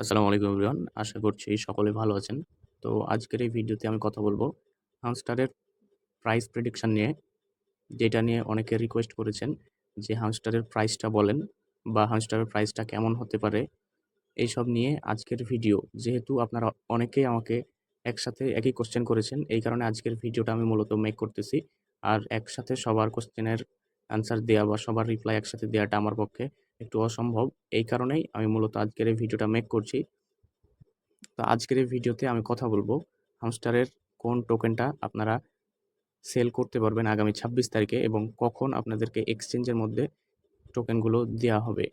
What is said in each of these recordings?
আসসালামু আলাইকুম এভরিওয়ান, আশা করছি সকলে ভালো আছেন। তো আজকের এই ভিডিওতে আমি কথা বলব হামস্টারের প্রাইস প্রেডিকশন নিয়ে, যেটা নিয়ে অনেকে রিকোয়েস্ট করেছেন যে হামস্টারের প্রাইসটা বলেন বা হামস্টারের প্রাইসটা কেমন হতে পারে। এইসব নিয়ে আজকের ভিডিও যেহেতু আপনারা অনেকেই আমাকে একসাথে একই কোশ্চেন করেছেন, এই কারণে আজকের ভিডিওটা আমি মূলত মেক করতেছি। আর একসাথে সবার কোশ্চেনের অ্যান্সার দেওয়া বা সবার রিপ্লাই একসাথে দেওয়াটা আমার পক্ষে একটু অসম্ভব। এই কারণেই আমি মূলত আজকের এই ভিডিওটা মেক করছি। তো আজকের এই ভিডিওতে আমি কথা বলব হামস্টারের কোন টোকেনটা আপনারা সেল করতে পারবেন আগামী ছাব্বিশ তারিখে এবং কখন আপনাদেরকে এক্সচেঞ্জের মধ্যে টোকেনগুলো দেওয়া হবে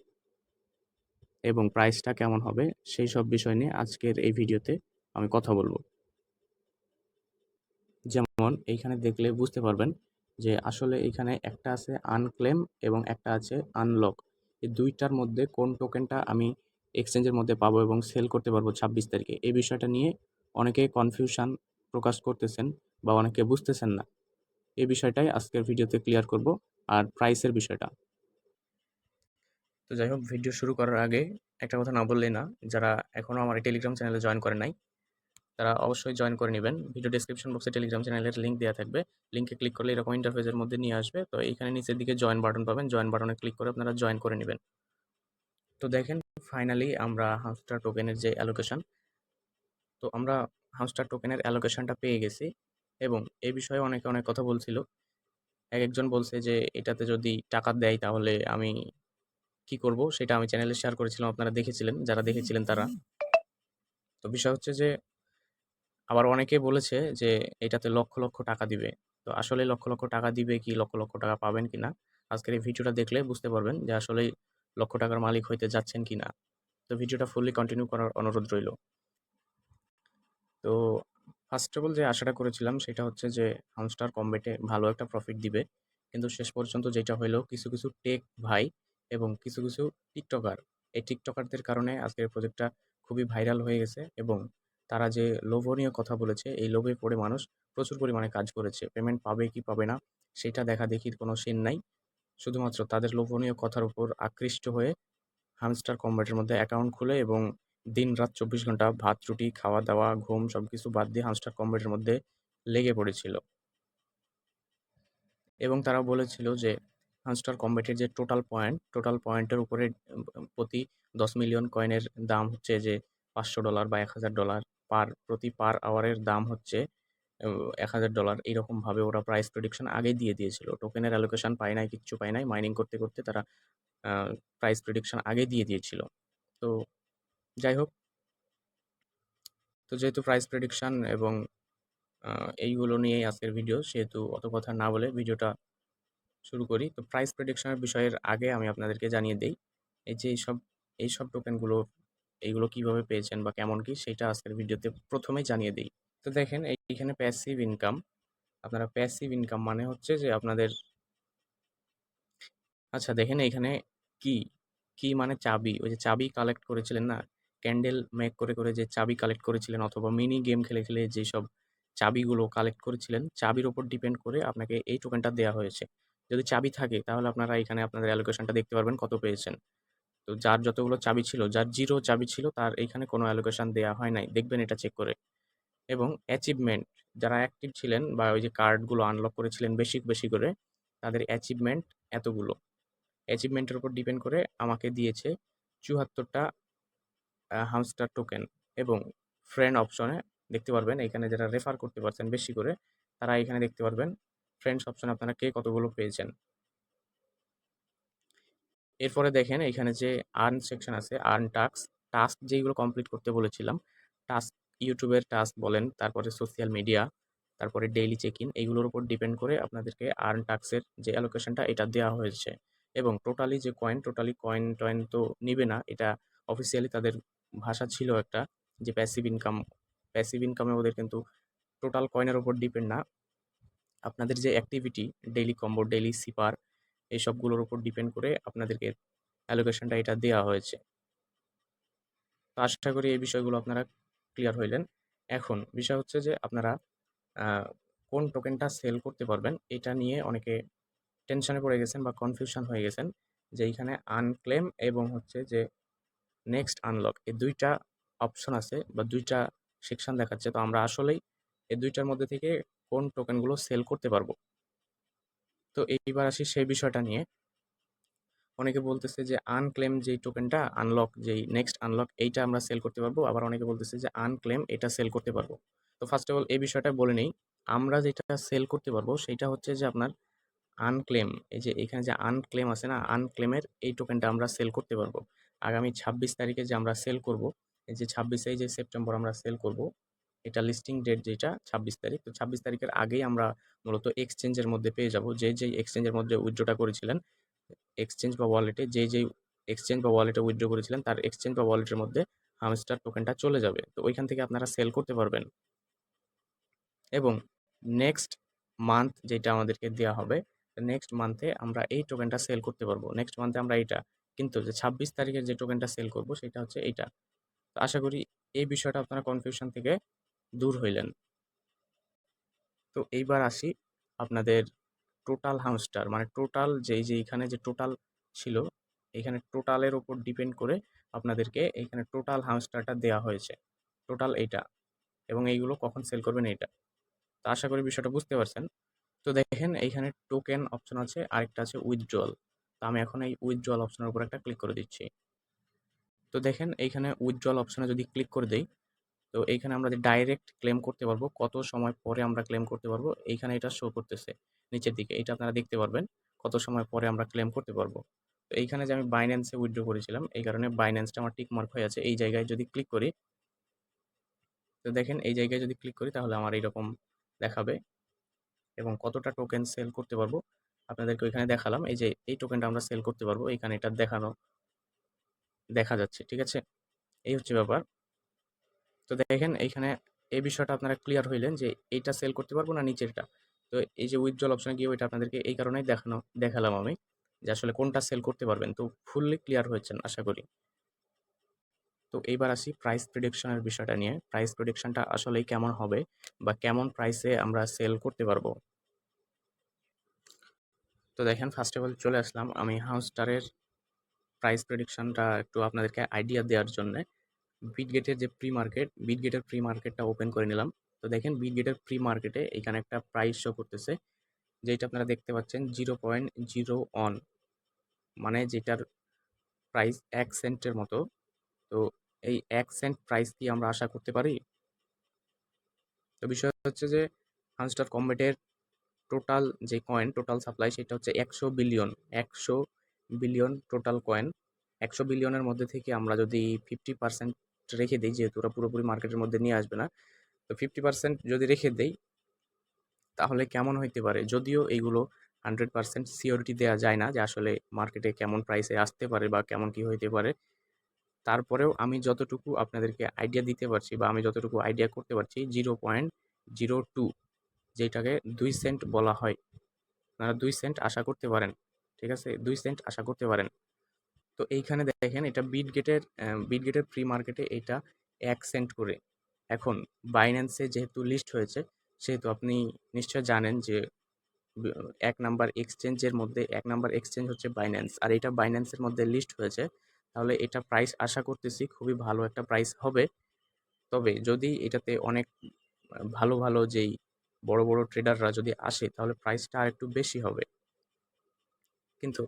এবং প্রাইসটা কেমন হবে সেই সব বিষয় নিয়ে আজকের এই ভিডিওতে আমি কথা বলব। যেমন এইখানে দেখলে বুঝতে পারবেন যে আসলে এখানে একটা আছে আনক্লেম এবং একটা আছে আনলক এই দুইটার মধ্যে কোন টোকেনটা আমি এক্সচেঞ্জের মধ্যে পাবো এবং সেল করতে পারব ছাব্বিশ তারিখে? এই বিষয়টা নিয়ে অনেকে কনফিউশন প্রকাশ করতেছেন বা অনেকে বুঝতেছেন না। এই বিষয়টাই আজকের ভিডিওতে ক্লিয়ার করব। আর প্রাইসের বিষয়টা। তো যাই হোক ভিডিও শুরু করার আগে একটা কথা না বললেই না, যারা এখনও আমার টেলিগ্রাম চ্যানেলে জয়েন করে নাই তারা অবশ্যই জয়েন করে নেবেন। ভিডিও ডিসক্রিপশন বক্সে টেলিগ্রাম চ্যানেলের লিঙ্ক দেওয়া থাকবে। লিঙ্কে ক্লিক করলে এরকম ইন্টারফেসের মধ্যে নিয়ে আসবে। তো এখানে নিচের দিকে জয়েন বাটন পাবেন। জয়েন বাটনে ক্লিক করে আপনারা জয়েন করে নেবেন। তো দেখেন ফাইনালি আমরা হামস্টার টোকেনের যে অ্যালোকেশন তো আমরা হামস্টার টোকেনের অ্যালোকেশনটা পেয়ে গেছি এবং এই বিষয়ে অনেকে অনেক কথা বলছিল। এক একজন বলছে যে, এটাতে যদি টাকা দেয় তাহলে আমি কি করব? সেটা আমি চ্যানেলে শেয়ার করেছিলাম, আপনারা দেখেছিলেন, যারা দেখেছিলেন তারা। তো বিষয় হচ্ছে যে আবার অনেকে বলেছে যে, এটাতে লক্ষ লক্ষ টাকা দিবে। তো আসলে লক্ষ লক্ষ টাকা দিবে কি, লক্ষ লক্ষ টাকা পাবেন কি না আজকের এই ভিডিওটা দেখলে বুঝতে পারবেন যে আসলে লক্ষ টাকার মালিক হইতে যাচ্ছেন কি না তো ভিডিওটা ফুললি কন্টিনিউ করার অনুরোধ রইল। তো ফার্স্ট অফ অল যে আশাটা করেছিলাম সেটা হচ্ছে যে হামস্টার কমবেটে ভালো একটা প্রফিট দিবে। কিন্তু শেষ পর্যন্ত যেটা হইল, কিছু কিছু টেক ভাই এবং কিছু কিছু টিকটকার এই টিকটকারদের কারণে আজকের প্রজেক্টটা খুবই ভাইরাল হয়ে গেছে এবং তারা যে লোভনীয় কথা বলেছে, এই লোভে পড়ে মানুষ প্রচুর পরিমাণে কাজ করেছে। পেমেন্ট পাবে কি পাবে না, সেটা দেখা দেখির কোনো সিন নাই। শুধুমাত্র তাদের লোভনীয় কথার উপর আকৃষ্ট হয়ে হামস্টার কম্বাটের মধ্যে অ্যাকাউন্ট খুলে এবং দিন রাত চব্বিশ ঘণ্টা ভাত, রুটি, খাওয়া দাওয়া, ঘুম সব কিছু বাদ দিয়ে হামস্টার কম্বাটের মধ্যে লেগে পড়েছিল। এবং তারা বলেছিল যে হামস্টার কম্বেটের যে টোটাল পয়েন্ট টোটাল পয়েন্টের উপরে প্রতি দশ মিলিয়ন কয়েনের দাম হচ্ছে যে পাঁচশো ডলার বা এক হাজার ডলার পার, প্রতি পার আওয়ারের দাম হচ্ছে এক হাজার ডলার। এইরকমভাবে ওরা প্রাইস প্রেডিকশন আগেই দিয়ে দিয়েছিল। টোকেনের অ্যালোকেশন পায় নাই, কিচ্ছু পায় নাই। মাইনিং করতে করতে তারা প্রাইস প্রেডিকশন আগে দিয়ে দিয়েছিল। তো যাই হোক। তো যেহেতু প্রাইস প্রেডিকশন এবং এইগুলো নিয়েই আজকের ভিডিও সেহেতু অত কথা না বলে ভিডিওটা শুরু করি। তো প্রাইস প্রেডিকশনের বিষয়ের আগে আমি আপনাদেরকে জানিয়ে দিই, এই যে এইসব এইসব টোকেনগুলো এইগুলো কীভাবে পেয়েছেন বা কেমন কি সেটা আজকের ভিডিওতে প্রথমেই জানিয়ে দিই। তো দেখেন এইখানে প্যাসিভ ইনকাম আপনারা প্যাসিভ ইনকাম মানে হচ্ছে যে আপনাদের আচ্ছা দেখেন এইখানে কি কি মানে চাবি? ওই যে চাবি কালেক্ট করেছিলেন না? ক্যান্ডেল মেক করে করে যে চাবি কালেক্ট করেছিলেন অথবা মিনি গেম খেলে খেলে যেসব চাবিগুলো কালেক্ট করেছিলেন, চাবির ওপর ডিপেন্ড করে আপনাকে এই টোকেনটা দেওয়া হয়েছে। যদি চাবি থাকে, তাহলে আপনারা এখানে আপনাদের অ্যালোকেশনটা দেখতে পারবেন কত পেয়েছেন। তো যার যতগুলো চাবি ছিল, যার জিরো চাবি ছিল, তার এইখানে কোনো অ্যালোকেশন দেওয়া হয় নাই। দেখবেন এটা চেক করে। এবং অ্যাচিভমেন্ট যারা অ্যাক্টিভ ছিলেন বা ওই যে কার্ডগুলো আনলক করেছিলেন বেশি বেশি করে, তাদের অ্যাচিভমেন্ট এতগুলো। অ্যাচিভমেন্টের উপর ডিপেন্ড করে আমাকে দিয়েছে চুয়াত্তরটা হামস্টার টোকেন এবং ফ্রেন্ড অপশনে দেখতে পারবেন, এখানে যারা রেফার করতে পারছেন বেশি করে, তারা এখানে দেখতে পারবেন ফ্রেন্ডস অপশনে আপনারা কে কতগুলো পেয়েছেন। এরপরে দেখেন এখানে যে আর্ন সেকশন আছে আর্ন টাস্ক টাস্ক যেগুলো কমপ্লিট করতে বলেছিলাম টাস্ক ইউটিউবের টাস্ক বলেন, তারপরে সোশ্যাল মিডিয়া তারপরে ডেইলি চেক ইন এইগুলোর উপর ডিপেন্ড করে আপনাদেরকে আর্ন টাস্কের যে অ্যালোকেশনটা এটা দেওয়া হয়েছে। এবং টোটালি যে কয়েন টোটালি কয়েন টয়েন তো নিবে না, এটা অফিসিয়ালি তাদের ভাষা ছিল একটা যে প্যাসিভ ইনকাম প্যাসিভ ইনকামে ওদের কিন্তু টোটাল কয়েনের ওপর ডিপেন্ড না। আপনাদের যে activity daily combo daily cipher এইসবগুলোর উপর ডিপেন্ড করে আপনাদেরকে অ্যালোকেশনটা এটা দেওয়া হয়েছে। তো আশা করি এই বিষয়গুলো আপনারা ক্লিয়ার হইলেন। এখন বিষয় হচ্ছে যে আপনারা কোন টোকেনটা সেল করতে পারবেন এটা নিয়ে অনেকে টেনশনে পড়ে গেছেন বা কনফিউশন হয়ে গেছেন যে এইখানে আনক্লেম এবং হচ্ছে যে নেক্সট আনলক এই দুইটা অপশন আছে বা দুইটা সেকশন দেখাচ্ছে। তো আমরা আসলেই এই দুইটার মধ্যে থেকে কোন টোকেনগুলো সেল করতে পারব? তো এইবার আসি সেই বিষয়টা নিয়ে। অনেকে বলতেছে যে আনক্লেম যেই টোকেনটা আনলক যেই নেক্সট আনলক এইটা আমরা সেল করতে পারব। আবার অনেকে বলতেছে যে আনক্লেম এটা সেল করতে পারব। তো ফার্স্ট অফ অল এই বিষয়টা বলে নেই। আমরা যেটা সেল করতে পারব সেটা হচ্ছে যে আপনার আনক্লেম এই যে এখানে যে আনক্লেম আছে না আনক্লেমের এই টোকেনটা আমরা সেল করতে পারব। আগামী ছাব্বিশ তারিখে যে আমরা সেল করব, এই যে ছাব্বিশে যে সেপ্টেম্বর আমরা সেল করব এটা লিস্টিং ডেট যেটা ছাব্বিশ তারিখ। তো ছাব্বিশ তারিখের আগেই আমরা মূলত এক্সচেঞ্জের মধ্যে পেয়ে যাব। যে যেই এক্সচেঞ্জের মধ্যে উইথড্রটা করেছিলেন এক্সচেঞ্জ বা ওয়ালেটে যেই যেই এক্সচেঞ্জ বা ওয়ালেটে উইথড্র করেছিলেন, তার এক্সচেঞ্জ বা ওয়ালেটের মধ্যে হামস্টার টোকেনটা চলে যাবে। তো ওইখান থেকে আপনারা সেল করতে পারবেন। এবং নেক্সট মান্থ যেটা আমাদেরকে দেওয়া হবে নেক্সট মান্থে আমরা এই টোকেনটা সেল করতে পারব। নেক্সট মান্থে আমরা এইটা। কিন্তু যে ছাব্বিশ তারিখের যে টোকেনটা সেল করব, সেটা হচ্ছে এইটা। তো আশা করি এই বিষয়টা আপনারা কনফিউশন থেকে দূর হইলেন। তো এইবার আসি আপনাদের টোটাল হামস্টার মানে টোটাল যেই যে এখানে যে টোটাল ছিল এখানে টোটালের উপর ডিপেন্ড করে আপনাদেরকে এখানে টোটাল হামস্টারটা দেওয়া হয়েছে। টোটাল এইটা, এবং এইগুলো কখন সেল করবেন এইটা। তো আশা করি বিষয়টা বুঝতে পারছেন। তো দেখেন এইখানে টোকেন অপশন আছে, আরেকটা আছে উইথড্রল তো আমি এখন এই উইথড্রল অপশনের উপর একটা ক্লিক করে দিচ্ছি। তো দেখেন এইখানে উইথড্রল অপশনে যদি ক্লিক করে দেই তো এইখানে আমরা ডাইরেক্ট ক্লেম করতে পারব, কত সময় পরে আমরা ক্লেম করতে পারব, এইখানে এটা শো করতেছে নিচের দিকে। এটা আপনারা দেখতে পারবেন, কত সময় পরে আমরা ক্লেম করতে পারব। তো এইখানে যে আমি বাইন্যান্সে উইথড্র করেছিলাম, এই কারণে বাইন্যান্সটা আমার টিক মার্ক হয়ে আছে। এই জায়গায় যদি ক্লিক করি, তো দেখেন এই জায়গায় যদি ক্লিক করি, তাহলে আমার এইরকম দেখাবে এবং কতটা টোকেন সেল করতে পারব। আপনাদেরকে ওইখানে দেখালাম, এই যে এই টোকেনটা আমরা সেল করতে পারব এখানে এটা দেখানো, দেখা যাচ্ছে, ঠিক আছে? এই হচ্ছে ব্যাপার। তো দেখেন এইখানে এই বিষয়টা আপনারা ক্লিয়ার হইলেন যে এইটা সেল করতে পারব না নিচেরটা। তো এই যে উইথড্রল অপশনে গিয়ে ওইটা আপনাদেরকে এই কারণেই দেখানো, দেখালাম আমি যে আসলে কোনটা সেল করতে পারবেন। তো ফুললি ক্লিয়ার হয়েছেন, আশা করি। তো এইবার আসি প্রাইস প্রিডিকশনের বিষয়টা নিয়ে। প্রাইস প্রিডিকশনটা আসলেই কেমন হবে বা কেমন প্রাইসে আমরা সেল করতে পারব? তো দেখেন ফার্স্ট অফ অল চলে আসলাম আমি হাউস্টারের প্রাইস প্রেডিকশনটা একটু আপনাদেরকে আইডিয়া দেওয়ার জন্য। বিটগেটের যে প্রি মার্কেট বিটগেটের প্রি মার্কেটটা ওপেন করে নিলাম। তো দেখেন বিটগেটের প্রি মার্কেটে এখানে একটা প্রাইস শো করতেছে যেটা আপনারা দেখতে পাচ্ছেন জিরো পয়েন্ট জিরো অন মানে যেটার প্রাইস এক সেন্টের মতো। তো এই এক সেন্ট প্রাইস কি আমরা আশা করতে পারি? তো বিষয় হচ্ছে যে হাউস্টার কম্বেটের টোটাল যে কয়েন টোটাল সাপ্লাই সেটা হচ্ছে একশো বিলিয়ন একশো বিলিয়ন টোটাল কয়েন একশো বিলিয়নের মধ্যে থেকে আমরা যদি ফিফটি পার্সেন্ট রেখে দিই, যেহেতু ওরা পুরোপুরি মার্কেটের মধ্যে নিয়ে আসবে না। তো ফিফটি পার্সেন্ট যদি রেখে দেই, তাহলে কেমন হইতে পারে? যদিও এইগুলো হান্ড্রেড পার্সেন্ট সিওরিটি দেওয়া যায় না যে আসলে মার্কেটে কেমন প্রাইসে আসতে পারে বা কেমন কি হইতে পারে। তারপরেও আমি যতটুকু আপনাদেরকে আইডিয়া দিতে পারছি বা আমি যতটুকু আইডিয়া করতে পারছি জিরো পয়েন্ট জিরো টু যেটাকে দুই সেন্ট বলা হয়। আপনারা দুই সেন্ট আশা করতে পারেন, ঠিক আছে? দুই সেন্ট আশা করতে পারেন। তো এইখানে দেখেন এটা বিট গেটের বিট গেটের প্রি মার্কেটে এটা এক সেন্ট করে। এখন বাইন্যান্সে যেহেতু লিস্ট হয়েছে, সেহেতু আপনি নিশ্চয় জানেন যে এক নাম্বার এক্সচেঞ্জের মধ্যে, এক নাম্বার এক্সচেঞ্জ হচ্ছে বাইন্যান্স আর এটা বাইন্যান্সের মধ্যে লিস্ট হয়েছে, তাহলে এটা প্রাইস আশা করতেছি খুবই ভালো একটা প্রাইস হবে। তবে যদি এটাতে অনেক, ভালো ভালো যেই বড় বড় ট্রেডাররা যদি আসে, তাহলে প্রাইসটা আর একটু বেশি হবে। কিন্তু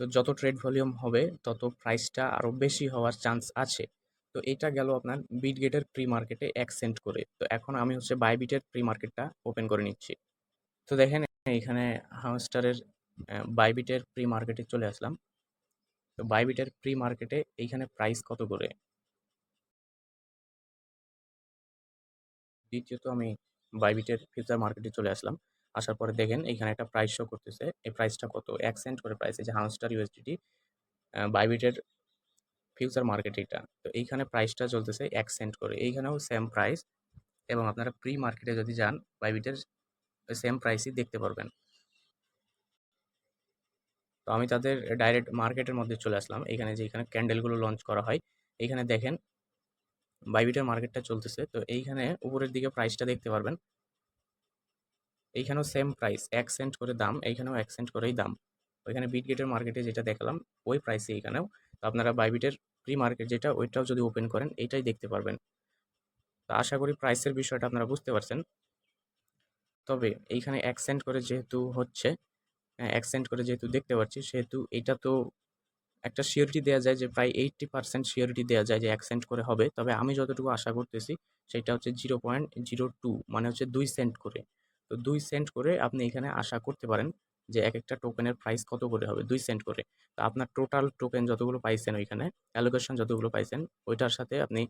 তো যত ট্রেড ভলিউম হবে, তত প্রাইসটা আরও বেশি হওয়ার চান্স আছে। তো এটা গেল আপনার বিটগেটের প্রি মার্কেটে এক সেন্ট করে। তো এখন আমি হচ্ছে বাইবিটের প্রি মার্কেটটা ওপেন করে নিচ্ছি। তো দেখেন, এখানে হামস্টারের বাইবিটের প্রি মার্কেটে চলে আসলাম। তো বাইবিটের প্রি মার্কেটে এইখানে প্রাইস কত করে? দ্বিতীয়ত আমি বাইবিটের ফিউচার মার্কেটে চলে আসলাম। আসার পরে দেখেন এখানে একটা প্রাইস শো করতেছে। এই প্রাইসটা কত? এক সেন্ট করে প্রাইস এই যে ইউএসডিটি বাইবিটের ফিউচার মার্কেট এটা তো এইখানে প্রাইসটা চলতেছে এক সেন্ট করে। এইখানেও সেম প্রাইস এবং আপনারা প্রি মার্কেটে যদি যান বাইবিটের সেম প্রাইসই দেখতে পারবেন। তো আমি তাদের ডাইরেক্ট মার্কেটের মধ্যে চলে আসলাম। এখানে যে এখানে ক্যান্ডেলগুলো লঞ্চ করা হয় এইখানে দেখেন বাইবিটের মার্কেটটা চলতেছে। তো এইখানে উপরের দিকে প্রাইসটা দেখতে পারবেন। এইখানেও সেম প্রাইস এক সেন্ট করে দাম, এইখানেও এক সেন্ট করেই দাম। ওইখানে বিটগেটের মার্কেটে যেটা দেখালাম, ওই প্রাইসে এখানেও। তো আপনারা বাইবিটের প্রি মার্কেট যেটা, ওইটাও যদি ওপেন করেন, এইটাই দেখতে পারবেন। তো আশা করি প্রাইসের বিষয়টা আপনারা বুঝতে পারছেন। তবে এইখানে এক সেন্ট করে যেহেতু হচ্ছে এক সেন্ট করে যেহেতু দেখতে পাচ্ছি সেহেতু এটা তো একটা শিওরিটি দেওয়া যায় যে প্রায় এইট্টি পার্সেন্ট শিওরিটি দেওয়া যায় যে এক সেন্ট করে হবে। তবে আমি যতটুকু আশা করতেছি, সেটা হচ্ছে জিরো পয়েন্ট জিরো টু মানে হচ্ছে দুই সেন্ট করে। তো দুই সেন্ট করে আপনি এখানে আশা করতে পারেন যে এক একটা টোকেনের প্রাইস কত করে হবে, দুই সেন্ট করে। তো আপনার টোটাল টোকেন যতগুলো পাইছেন ওইখানে, অ্যালোকেশন যতগুলো পাইছেন, ওইটার সাথে আপনি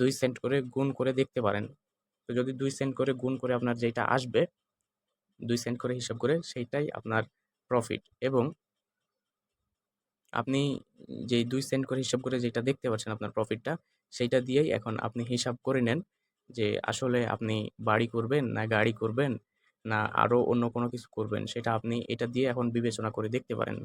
দুই সেন্ট করে গুণ করে দেখতে পারেন। তো যদি দুই সেন্ট করে গুণ করে আপনার যেটা আসবে, দুই সেন্ট করে হিসাব করে সেইটাই আপনার প্রফিট। এবং আপনি যেই দুই সেন্ট করে হিসাব করে যেটা দেখতে পাচ্ছেন আপনার প্রফিটটা, সেইটা দিয়েই এখন আপনি হিসাব করে নেন যে আসলে আপনি বাড়ি করবেন না গাড়ি করবেন, না আরও অন্য কোনো কিছু করবেন, সেটা আপনি এটা দিয়ে এখন বিবেচনা করে দেখতে পারেন।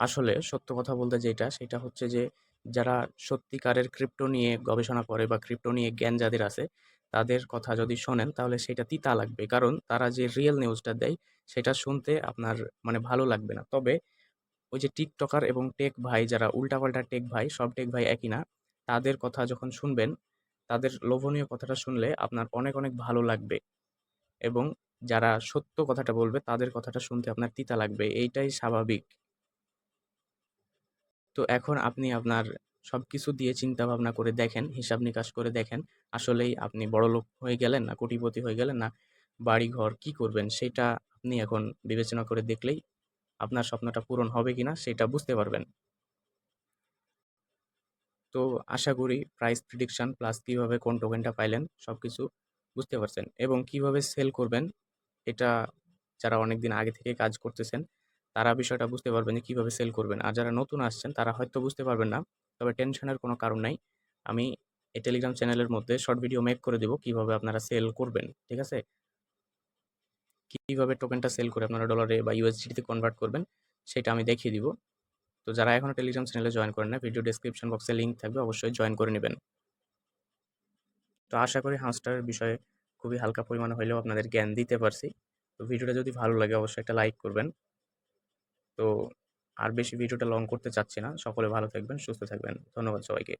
আসলে সত্য কথা বলতে যেটা, সেটা হচ্ছে যে যারা সত্যিকারের ক্রিপ্টো নিয়ে গবেষণা করে বা ক্রিপ্টো নিয়ে জ্ঞান যাদের আছে, তাদের কথা যদি শোনেন তাহলে সেটা তিতা লাগবে। কারণ তারা যে রিয়েল নিউজটা দেয়, সেটা শুনতে আপনার মানে ভালো লাগবে না। তবে ওই যে টিকটকার এবং টেক ভাই যারা, উল্টাপাল্টা টেক ভাই, সব টেক ভাই একই না। তাদের কথা যখন শুনবেন, তাদের লোভনীয় কথাটা শুনলে আপনার অনেক অনেক ভালো লাগবে। এবং যারা সত্য কথাটা বলবে, তাদের কথাটা শুনতে আপনার তিতা লাগবে। এইটাই স্বাভাবিক। তো এখন আপনি আপনার সব কিছু দিয়ে চিন্তা ভাবনা করে দেখেন, হিসাব নিকাশ করে দেখেন, আসলেই আপনি বড়লোক হয়ে গেলেন না, কোটিপতি হয়ে গেলেন না বাড়ি ঘর কি করবেন সেটা আপনি এখন বিবেচনা করে দেখলেই আপনার স্বপ্নটা পূরণ হবে কিনা সেটা বুঝতে পারবেন। তো আশা করি প্রাইস প্রিডিকশান প্লাস কীভাবে কোন টোকেনটা পাইলেন সব কিছু বুঝতে পারছেন এবং কীভাবে সেল করবেন এটা যারা অনেক দিন আগে থেকে কাজ করতেছেন, তারা বিষয়টা বুঝতে পারবেন যে কীভাবে সেল করবেন। আর যারা নতুন আসছেন, তারা হয়তো বুঝতে পারবেন না, তবে টেনশনের কোনো কারণ নাই। আমি এই টেলিগ্রাম চ্যানেলের মধ্যে শর্ট ভিডিও মেক করে দেবো কীভাবে আপনারা সেল করবেন, ঠিক আছে? কীভাবে টোকেনটা সেল করে আপনারা ডলারে বা ইউএসডিতে কনভার্ট করবেন, সেটা আমি দেখিয়ে দিব। তো যারা এখনও টেলিগ্রাম চ্যানেলে জয়েন করেন না ভিডিও ডিসক্রিপশন বক্সে লিঙ্ক থাকবে, অবশ্যই জয়েন করে নেবেন। তো আশা করি হাঁসটার বিষয়ে খুবই হালকা পরিমাণে হলেও আপনাদের জ্ঞান দিতে পারছি। তো ভিডিওটা যদি ভালো লাগে, অবশ্যই একটা লাইক করবেন। তো আর বেশি ভিডিওটা লং করতে চাচ্ছি না। সকলে ভালো থাকবেন, সুস্থ থাকবেন। ধন্যবাদ সবাইকে।